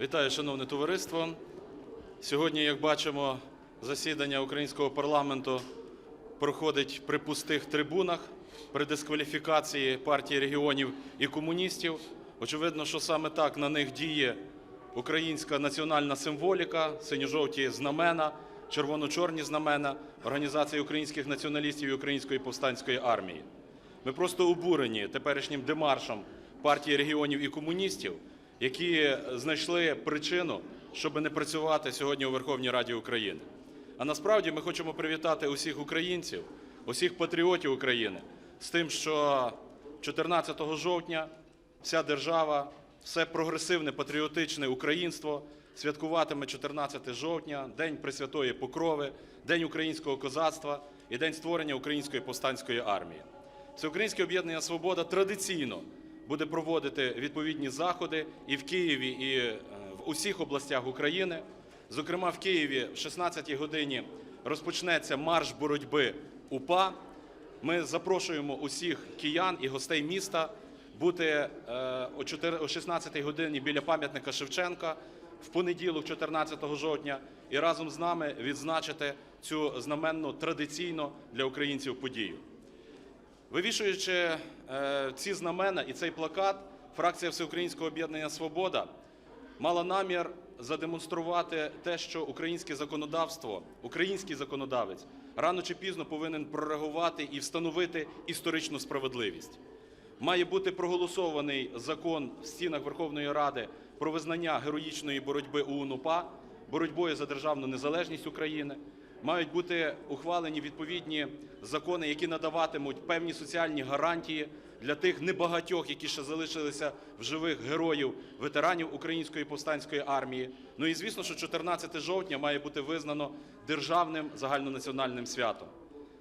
Вітаю, шановне товариство. Сьогодні, як бачимо, засідання українського парламенту проходить при пустих трибунах, при дискваліфікації партії регіонів і комуністів. Очевидно, що саме так на них діє українська національна символіка, синьо-жовті знамена, червоно-чорні знамена Організації українських націоналістів і Української повстанської армії. Ми просто обурені теперішнім демаршем партії регіонів і комуністів, які знайшли причину, щоб не працювати сьогодні у Верховній Раді України. А насправді ми хочемо привітати усіх українців, усіх патріотів України з тим, що 14 жовтня вся держава, все прогресивне патріотичне українство святкуватиме 14 жовтня, День Пресвятої Покрови, День українського козацтва і День створення Української повстанської армії. Всеукраїнське об'єднання Свобода традиційно буде проводити відповідні заходи і в Києві, і е, в усіх областях України. Зокрема, в Києві в 16-й годині розпочнеться марш боротьби УПА. Ми запрошуємо усіх киян і гостей міста бути е, о 4 о 16-й годині біля пам'ятника Шевченка в понеділок, 14 жовтня, і разом з нами відзначити цю знаменну традиційно для українців подію. Вивішуючи е, ці знамена і цей плакат, фракція Всеукраїнського об'єднання Свобода мала намір задемонструвати те, що українське законодавство, український законодавець рано чи пізно повинен прореагувати і встановити історичну справедливість. Має бути проголосований закон в стінах Верховної Ради про визнання героїчної боротьби УНУПА, боротьбою за державну незалежність України. Мають бути ухвалені відповідні закони, які надаватимуть певні соціальні гарантії для тих небагатьох, які ще залишилися в живих героїв, ветеранів Української повстанської армії. Ну і звісно, що 14 жовтня має бути визнано державним загальнонаціональним святом.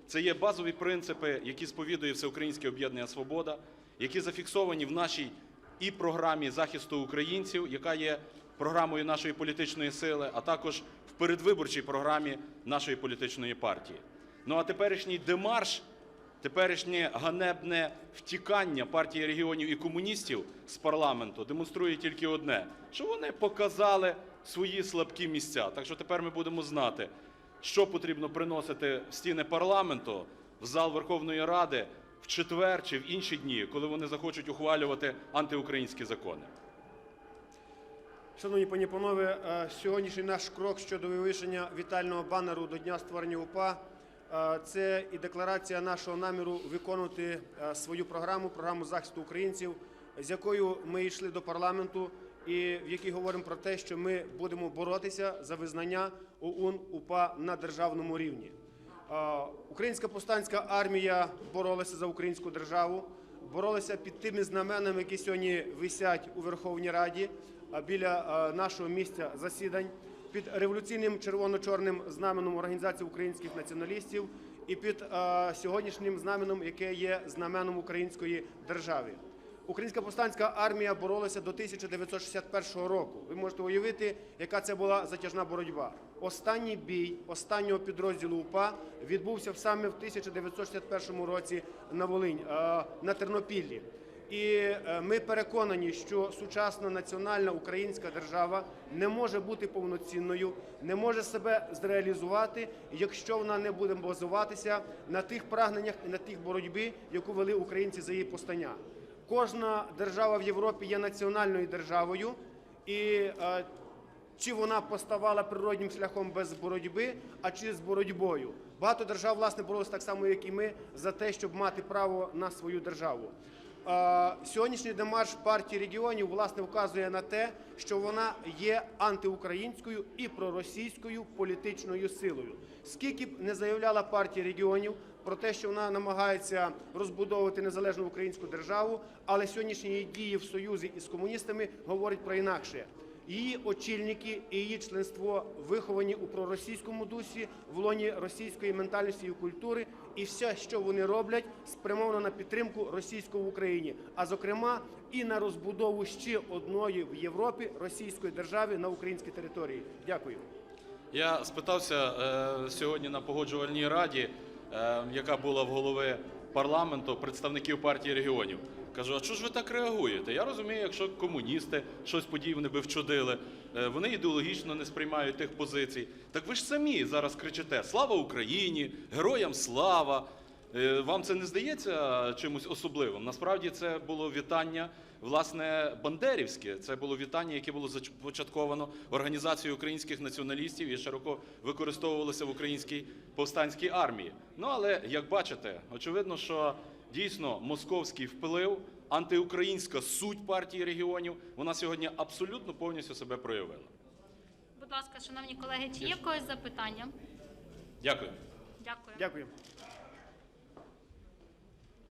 Це є базові принципи, які сповідує Всеукраїнське об'єднання Свобода, які зафіксовані в нашій і програмі захисту українців, яка є програмою нашої політичної сили, а також передвиборчій програмі нашої політичної партії. Ну а теперішній демарш, теперішнє ганебне втікання партії регіонів і комуністів з парламенту демонструє тільки одне: що вони показали свої слабкі місця. Так що тепер ми будемо знати, що потрібно приносити в стіни парламенту, в зал Верховної Ради в четвер чи в інші дні, коли вони захочуть ухвалювати антиукраїнські закони. Шановні пані панове, е, сьогоднішній наш крок щодо вивішення вітального банеру до Дня створення УПА е, це і декларація нашого наміру виконувати е, свою програму, програму захисту українців, з якою ми йшли до парламенту, і в якій говоримо про те, що ми будемо боротися за визнання ОУН УПА на державному рівні. Українська повстанська армія боролася за українську державу, боролися під тими знаменами, які сьогодні висять у Верховній Раді біля е, нашого місця засідань, під революційним червоно-чорним знаменом Організації українських націоналістів і під е, сьогоднішнім знаменом, яке є знаменом української держави. Українська повстанська армія боролася до 1961 року. Ви можете уявити, яка це була затяжна боротьба. Останній бій останнього підрозділу УПА відбувся саме в 1961 році на Волинь, е, на Тернопіллі. І е, ми переконані, що сучасна національна українська держава не може бути повноцінною, не може себе зреалізувати, якщо вона не буде базуватися на тих прагненнях і на тих боротьбі, яку вели українці за її постання. Кожна держава в Європі є національною державою, і е, чи вона поставала природнім шляхом без боротьби, а чи з боротьбою. Багато держав власне боролися так само, як і ми, за те, щоб мати право на свою державу. Сьогоднішній демарш партії регіонів власне вказує на те, що вона є антиукраїнською і проросійською політичною силою. Скільки б не заявляла партія регіонів про те, що вона намагається розбудовувати незалежну українську державу, але сьогоднішні дії в союзі із комуністами говорять про інакше. Її очільники і її членство виховані у проросійському дусі, в лоні російської ментальності і культури, і все, що вони роблять, спрямовано на підтримку російського в Україні, а зокрема і на розбудову ще одної в Європі російської держави на українській території. Дякую. Я спитався е, сьогодні на погоджувальній раді, е, яка була в голови парламенту, представників партії регіонів. Кажу, а чого ж ви так реагуєте? Я розумію, якщо комуністи щось подібне би вчудили. е, вони ідеологічно не сприймають тих позицій. Так ви ж самі зараз кричите Слава Україні! Героям слава! Е, Вам це не здається чимось особливим? Насправді це було вітання, власне, бандерівське. Це було вітання, яке було започатковано організацією українських націоналістів і широко використовувалося в українській повстанській армії. Ну але як бачите, очевидно, що дійсно московський вплив, антиукраїнська суть партії регіонів, вона сьогодні абсолютно повністю себе проявила. Будь ласка, шановні колеги, чи є в когось запитання? Дякую. Дякую. Дякую.